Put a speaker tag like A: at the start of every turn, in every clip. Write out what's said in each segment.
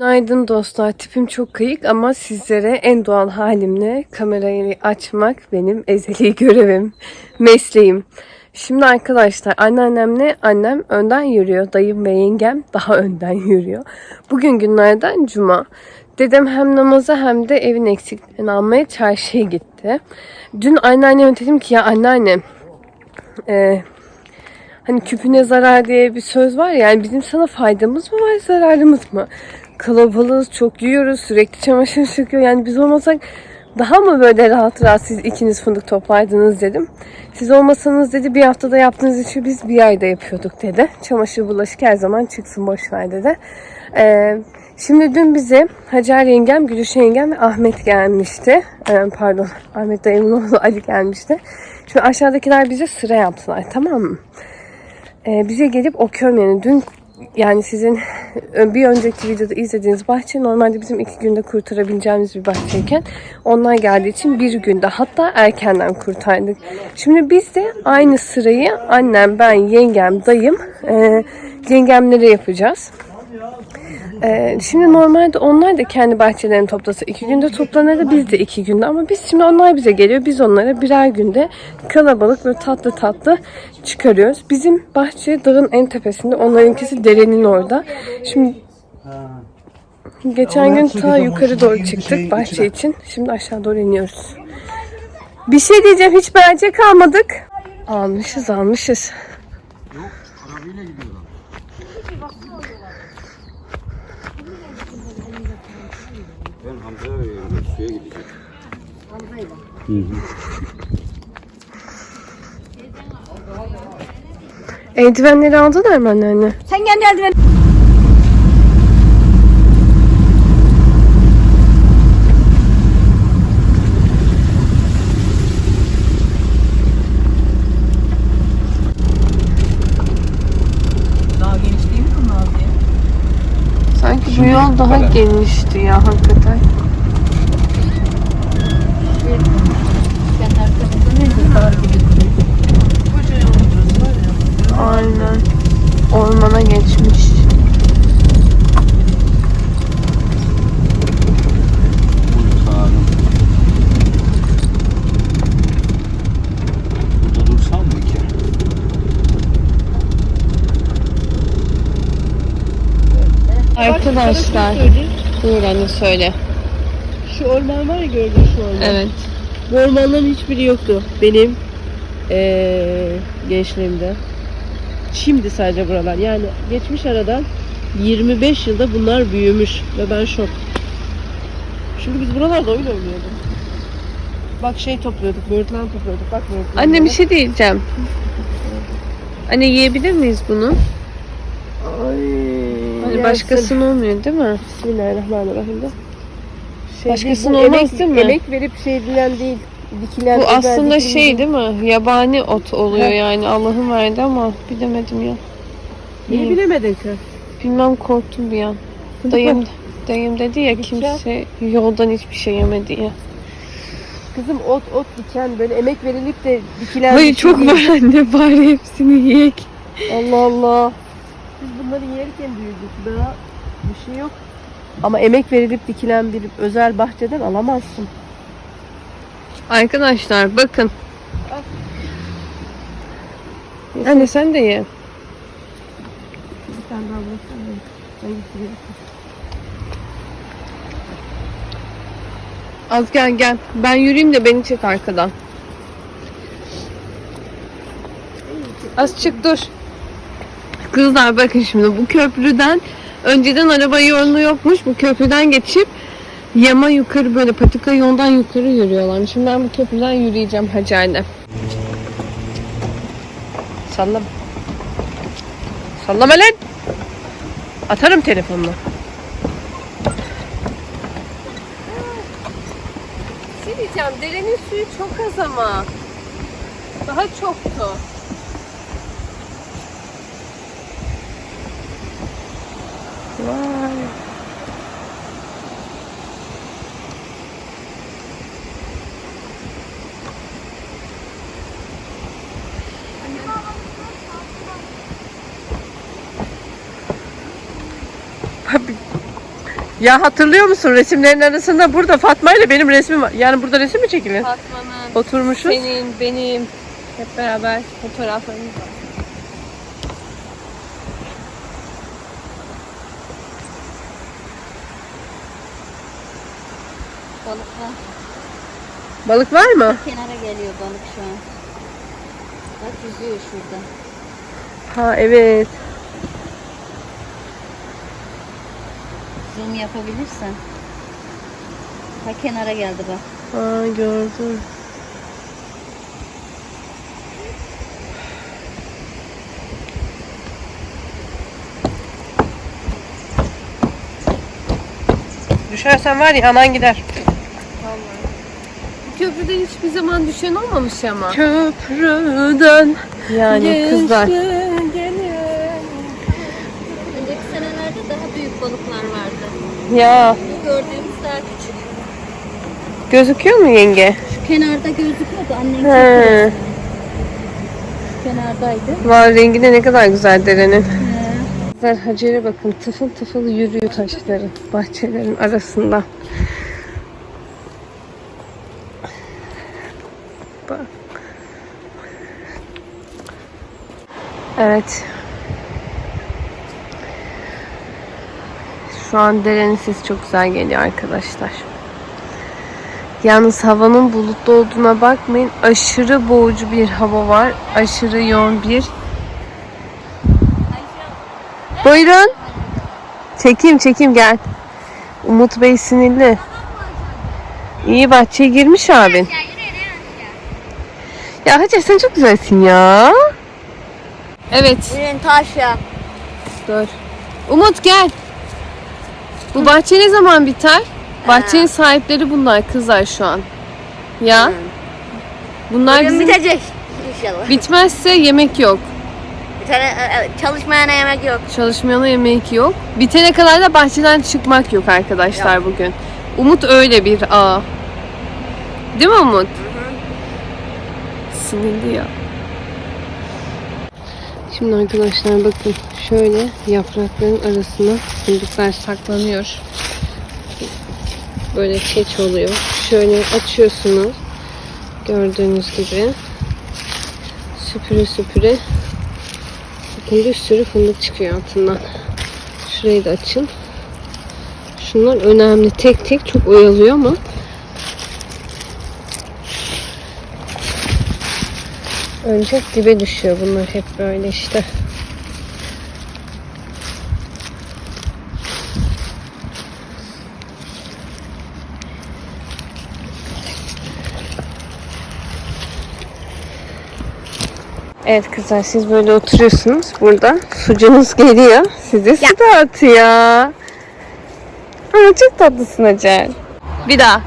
A: Günaydın dostlar. Tipim çok kayık ama sizlere en doğal halimle kamerayı açmak benim ezeli görevim, mesleğim. Şimdi arkadaşlar anneannemle annem önden yürüyor. Dayım ve yengem daha önden yürüyor. Bugün günlerden cuma. Dedem hem namaza hem de evin eksiklerini almaya çarşıya gitti. Dün anneanneme dedim ki ya anneanne e, Hani küpüne zarar diye bir söz var ya, yani bizim sana faydamız mı var zararımız mı? Kalabalığız çok yiyoruz sürekli çamaşır çıkıyor yani biz olmasak daha mı böyle rahat rahat siz ikiniz fındık toplardınız dedim. Siz olmasanız dedi bir haftada yaptığınız işi biz bir ayda yapıyorduk dedi. Çamaşır bulaşık her zaman çıksın boş ver dedi. Ee, şimdi dün bize Hacer yengem, Gülüşe yengem ve Ahmet gelmişti. Ee, pardon Ahmet dayımın oğlu Ali gelmişti. Şimdi aşağıdakiler bize sıra yaptılar tamam mı? Ee, bize gelip o kömlerini dün yani sizin bir önceki videoda izlediğiniz bahçe normalde bizim iki günde kurtarabileceğimiz bir bahçeyken onlar geldiği için bir günde hatta erkenden kurtardık. Şimdi biz de aynı sırayı annem, ben, yengem, dayım e, yengemlere yapacağız. Ee, şimdi normalde onlar da kendi bahçelerini toplasa iki günde toplanırdı biz de iki günde ama biz şimdi onlar bize geliyor biz onlara birer günde kalabalık böyle tatlı tatlı çıkarıyoruz. Bizim bahçe dağın en tepesinde onlarınkisi derenin orada. Şimdi geçen gün ta yukarı doğru çıktık bahçe için. Şimdi aşağı doğru iniyoruz. Bir şey diyeceğim hiç bahçe kalmadık. Almışız almışız.
B: Ben
A: Eldivenleri aldılar mı anneanne?
C: Sen kendi eldiven.
D: Daha geniş değil mi ya?
A: Sanki bu yol daha genişti ya hakikaten. Aynen. Ormana geçmiş.
B: Buyur sağırım. Burada dursam mı ki?
A: Arkadaşlar. Buyur anne söyle.
D: Şu orman var ya gördüğün şu orman.
A: Evet.
D: Bu ormanların hiçbiri yoktu benim eee gençliğimde. Şimdi sadece buralar. Yani geçmiş aradan 25 yılda bunlar büyümüş ve ben şok. Şimdi biz buralarda oyun oynuyorduk. Bak şey topluyorduk, böğürtlen topluyorduk. Bak böğürtlen.
A: Anne bir şey diyeceğim. Anne yiyebilir miyiz bunu?
D: Ay.
A: Hani başkasının olmuyor değil mi?
D: Bismillahirrahmanirrahim. de. Şey
A: Başkasının
D: değil,
A: olmaz
D: emek,
A: değil mi?
D: Emek verip şey edilen değil. Dikilen
A: Bu aslında şey değil mi? Yabani ot oluyor
D: Heh.
A: yani. Allah'ın verdi ama bilemedim ya.
D: Niye bilemedin sen?
A: Bilmem korktum bir an.
D: Fındık
A: Dayım dayım dedi ya kimse yoldan hiçbir şey yemedi diye.
D: Kızım ot ot diken böyle emek verilip de dikilen
A: Hayır
D: şey
A: çok
D: değil.
A: var anne bari hepsini yiyek.
D: Allah Allah. Biz bunları yerken büyüdük. Daha bir şey yok. Ama emek verilip dikilen bir özel bahçeden alamazsın.
A: Arkadaşlar bakın. Anne sen de ye. Az gel gel. Ben yürüyeyim de beni çek arkadan. Az çık dur. Kızlar bakın şimdi bu köprüden önceden araba yolu yokmuş. Bu köprüden geçip yama yukarı böyle patika yoldan yukarı yürüyorlar. Şimdi ben bu köprüden yürüyeceğim Hacer'le.
D: Sallama. Sallama lan. Atarım telefonunu.
A: şey diyeceğim. Derenin suyu çok az ama. Daha çoktu.
D: Vay. Ya hatırlıyor musun resimlerin arasında burada Fatma ile benim resmim var. Yani burada resim mi çekilir?
A: Fatma'nın,
D: Oturmuşuz.
A: senin, benim hep beraber fotoğraflarımız var.
C: Balıklar
D: Balık var mı?
C: kenara geliyor balık şu an. Bak yüzüyor şurada.
D: Ha evet.
C: Zoom yapabilirsen. Ha kenara geldi bak.
D: Ha gördüm. Düşersen var ya anan gider.
A: Köprüden hiçbir zaman düşen olmamış ama.
D: Köprüden. Yani kızlar.
C: Önceki senelerde daha büyük balıklar vardı.
D: Ya
C: Bu gördüğümüz daha küçük.
D: gözüküyor mu yenge?
C: Şu kenarda gözüküyordu annem
D: He.
C: kenardaydı.
D: Var rengi de ne kadar güzel derenin.
C: He.
D: Kızlar Hacer'e bakın tıfıl tıfıl yürüyor taşların, bahçelerin arasında. Evet. Şu an derenin sesi çok güzel geliyor arkadaşlar. Yalnız havanın bulutlu olduğuna bakmayın. Aşırı boğucu bir hava var. Aşırı yoğun bir Buyurun. Çekeyim çekeyim gel. Umut Bey sinirli. İyi bahçeye girmiş abin. Ya Hacer sen çok güzelsin ya. Evet.
C: Yürüyün taş ya.
A: Dur. Umut gel. Bu bahçe ne zaman biter? Bahçenin sahipleri bunlar kızlar şu an. Ya. Bunlar bizim...
C: bitecek. İnşallah.
A: Bitmezse yemek yok.
C: Bir tane e, çalışmayana yemek yok.
A: Çalışmayana yemek yok. Bitene kadar da bahçeden çıkmak yok arkadaşlar bugün. Umut öyle bir a. Değil mi Umut? Sinirli ya. Şimdi arkadaşlar bakın şöyle yaprakların arasına fındıklar saklanıyor. Böyle çeç oluyor. Şöyle açıyorsunuz. Gördüğünüz gibi. Süpüre süpüre Bakın bir sürü fındık çıkıyor altından. Şurayı da açın. Şunlar önemli. Tek tek çok oyalıyor ama. Önce dibe düşüyor bunlar hep böyle işte. Evet kızlar siz böyle oturuyorsunuz burada. Sucunuz geliyor. Size su dağıtıyor. Aa, çok tatlısın Hacer. Bir daha.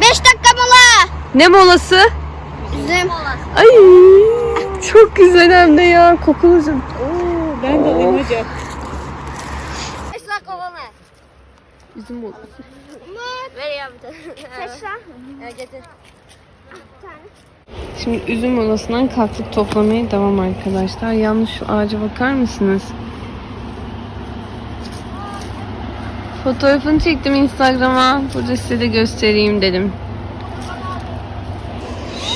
C: 5 dakika mola.
A: Ne molası?
C: Üzüm.
A: Ay çok güzel hem de ya. Kokulu üzüm.
D: Ben de alayım.
C: 5 dakika mola.
A: Üzüm molası.
C: Ver ya bir tane. Seç lan. Evet getir.
A: Şimdi üzüm molasından kalktık toplamaya devam arkadaşlar. Yalnız şu ağaca bakar mısınız? Fotoğrafını çektim Instagram'a. Burada size de göstereyim dedim.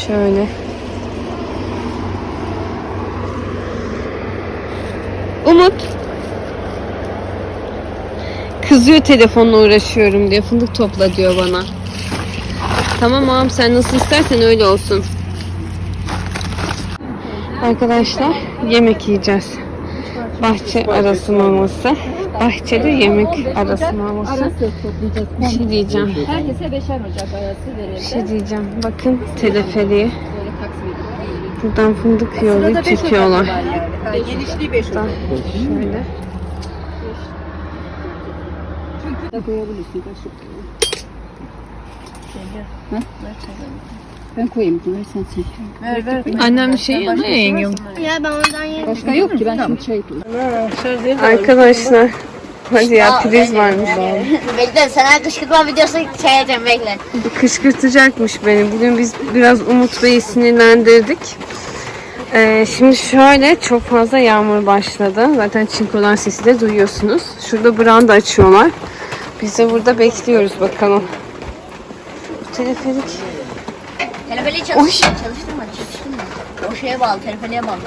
A: Şöyle. Umut. Kızıyor telefonla uğraşıyorum diye. Fındık topla diyor bana. Tamam ağam sen nasıl istersen öyle olsun. Arkadaşlar yemek yiyeceğiz. Bahçe arası maması. Bahçede yemek arası maması. Bir şey diyeceğim.
E: Herkese beşer ocak arası verildi.
A: Bir şey diyeceğim. Bakın teleferiye. Buradan fındık yollayıp çekiyorlar.
E: Genişliği 5 ocak.
A: Şöyle.
E: Da koyabilirsin kaşık. Ben koyayım ki ver sen çek. Ver ver.
A: Annem bir şey yanıyor yengem.
C: Ya ben ondan yerim.
E: Başka yok ki ben şimdi çay koyayım.
A: Arkadaşlar. Hadi ya priz varmış.
C: Bekle sana kışkırtma videosu çekeceğim bekle.
A: kışkırtacakmış beni. Bugün biz biraz Umut Bey'i sinirlendirdik. Ee, şimdi şöyle çok fazla yağmur başladı. Zaten çinkolar sesi de duyuyorsunuz. Şurada branda açıyorlar. Biz de burada bekliyoruz bakalım. Bu teleferik.
C: Teleferiği çalıştırma, çalıştırma, çalıştırma. O şeye bağlı, teleferiğe bağlı.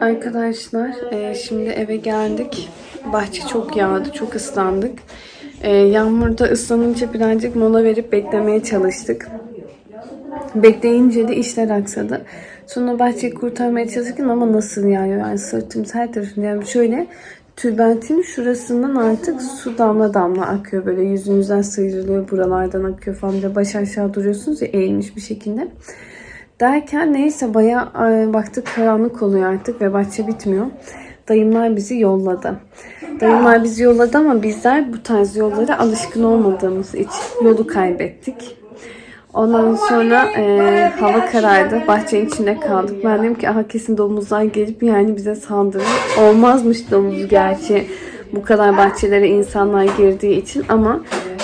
A: Arkadaşlar e, şimdi eve geldik. Bahçe çok yağdı, çok ıslandık. E, yağmurda ıslanınca birazcık mola verip beklemeye çalıştık. Bekleyince de işler aksadı. Sonra bahçeyi kurtarmaya çalışırken ama nasıl yağıyor yani sırtımız her tarafında yani şöyle tülbentin şurasından artık su damla damla akıyor böyle yüzünüzden sıyrılıyor buralardan akıyor falan böyle baş aşağı duruyorsunuz ya eğilmiş bir şekilde. Derken neyse bayağı e, baktık karanlık oluyor artık ve bahçe bitmiyor. Dayımlar bizi yolladı. Dayımlar bizi yolladı ama bizler bu tarz yollara alışkın olmadığımız için yolu kaybettik. Ondan sonra e, hava karardı. Bahçenin içinde kaldık. Ben dedim ki aha kesin domuzlar gelip yani bize saldırır. Olmazmış domuz gerçi. Bu kadar bahçelere insanlar girdiği için ama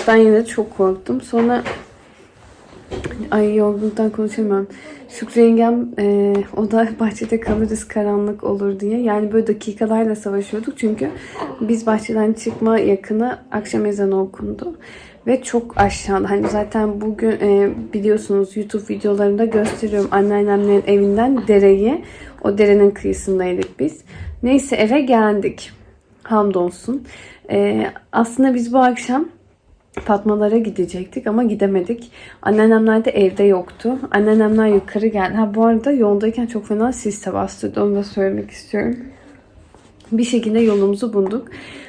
A: ben yine de çok korktum. Sonra Ay yorgunluktan konuşamıyorum. Şükrü yengem e, o da bahçede kalırız karanlık olur diye. Yani böyle dakikalarla savaşıyorduk. Çünkü biz bahçeden çıkma yakını akşam ezanı okundu. Ve çok aşağıda. Hani zaten bugün e, biliyorsunuz YouTube videolarında gösteriyorum anneannemlerin evinden dereyi. O derenin kıyısındaydık biz. Neyse eve geldik. Hamdolsun. E, aslında biz bu akşam Fatmalara gidecektik ama gidemedik. Anneannemler de evde yoktu. Anneannemler yukarı geldi. Ha bu arada yoldayken çok fena siste bastırdı. Onu da söylemek istiyorum. Bir şekilde yolumuzu bulduk.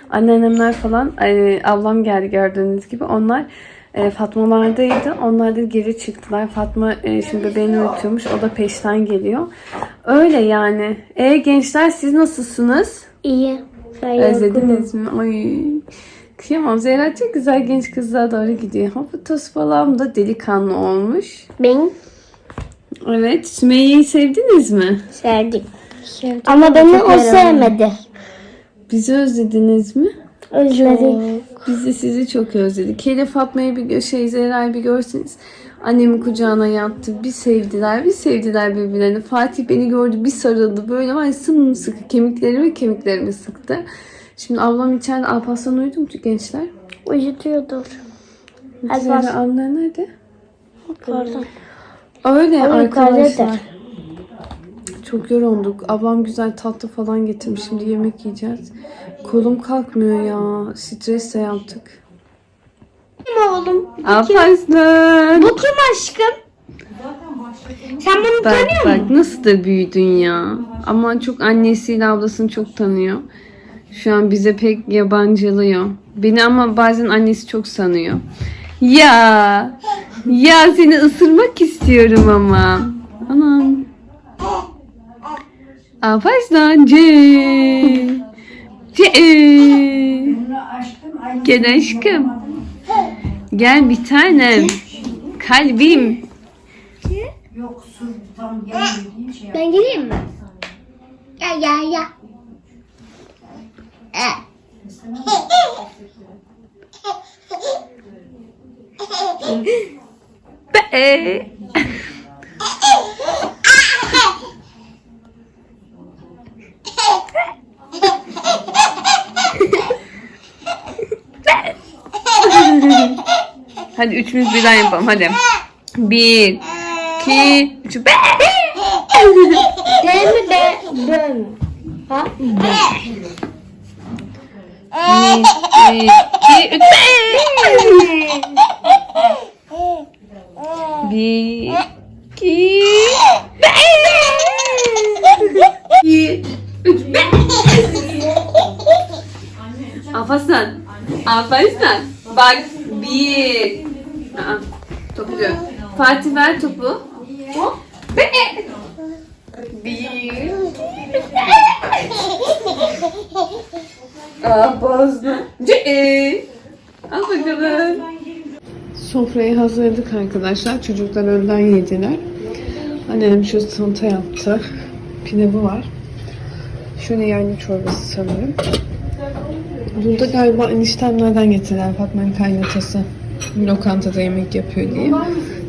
A: Anneannemler falan, e, ablam geldi gördüğünüz gibi. Onlar e, Fatmalardaydı. Onlar da geri çıktılar. Fatma e, şimdi bebeğini uyutuyormuş. O da peşten geliyor. Öyle yani. E gençler siz nasılsınız?
F: İyi. Ben
A: Özlediniz mi? Ay. Kıyamam. Zehra çok güzel genç kızlara doğru gidiyor. Hafutos falan da delikanlı olmuş.
F: Ben
A: Evet. Sümeyye'yi sevdiniz mi?
F: sevdim. Ama beni o sevmedi.
A: Bizi özlediniz mi?
F: Özledim.
A: Biz de sizi çok özledik. Hele Fatma'yı bir şey Zehra'yı bir görseniz. Annemin kucağına yattı. Bir sevdiler, bir sevdiler birbirlerini. Fatih beni gördü, bir sarıldı. Böyle var ya sımsıkı kemiklerimi kemiklerimi sıktı. Şimdi ablam içeride Alparslan uyudu mu gençler?
F: Uyutuyordur.
A: Zehra anne nerede?
F: Pardon.
A: Öyle
F: O
A: arkadaşlar.
F: yukarıdadır.
A: Çok yorulduk. Ablam güzel tatlı falan getirmiş. Şimdi yemek yiyeceğiz. Kolum kalkmıyor ya. Stresle yaptık.
F: Kim oğlum?
A: Alparslan.
F: Bu kim aşkım? Sen bunu
A: Bak
F: tanıyor
A: bak nasıl da büyüdün ya. Ama çok annesiyle ablasını çok tanıyor. Şu an bize pek yabancılıyor. Beni ama bazen annesi çok sanıyor. Ya ya seni ısırmak istiyorum ama. Anam. Alparslan C. C. Gel aşkım. Gel bir tanem. Kalbim.
F: Ben geleyim mi? Ya ya ya.
A: Be. Hadi üçümüz birden yapalım hadi. Bir, iki, üç. Be.
F: Değil mi be? Ben. Ha?
A: Bir, iki, üç. Be. Bir, iki, be. Bir, üç. Be. Alparslan. Alparslan. Bak. Bir. Aa, topu diyor. Fatih ver topu. Be. Bir. Aa bozdu. Ce. Al bakalım. Sofrayı hazırladık arkadaşlar. Çocuklar öğleden yediler. Annem şu salata yaptı. Pilavı var. Şöyle yani çorbası sanırım. Burada galiba eniştemlerden getirdiler Fatma'nın kaynatası. Lokantada yemek yapıyor diye.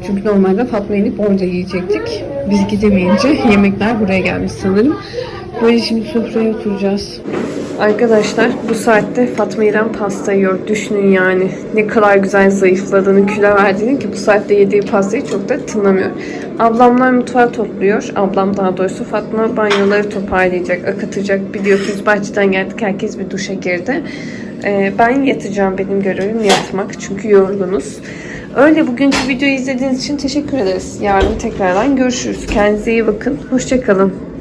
A: Çünkü normalde Fatma inip orada yiyecektik. Biz gidemeyince yemekler buraya gelmiş sanırım. Böyle şimdi sofraya oturacağız. Arkadaşlar bu saatte Fatma İrem pasta yiyor. Düşünün yani ne kadar güzel zayıfladığını, kilo verdiğini ki bu saatte yediği pastayı çok da tınlamıyor. Ablamlar mutfağı topluyor. Ablam daha doğrusu Fatma banyoları toparlayacak, akıtacak. Biliyorsunuz bahçeden geldik herkes bir duşa girdi. Ee, ben yatacağım benim görevim yatmak çünkü yorgunuz. Öyle bugünkü videoyu izlediğiniz için teşekkür ederiz. Yarın tekrardan görüşürüz. Kendinize iyi bakın. Hoşçakalın.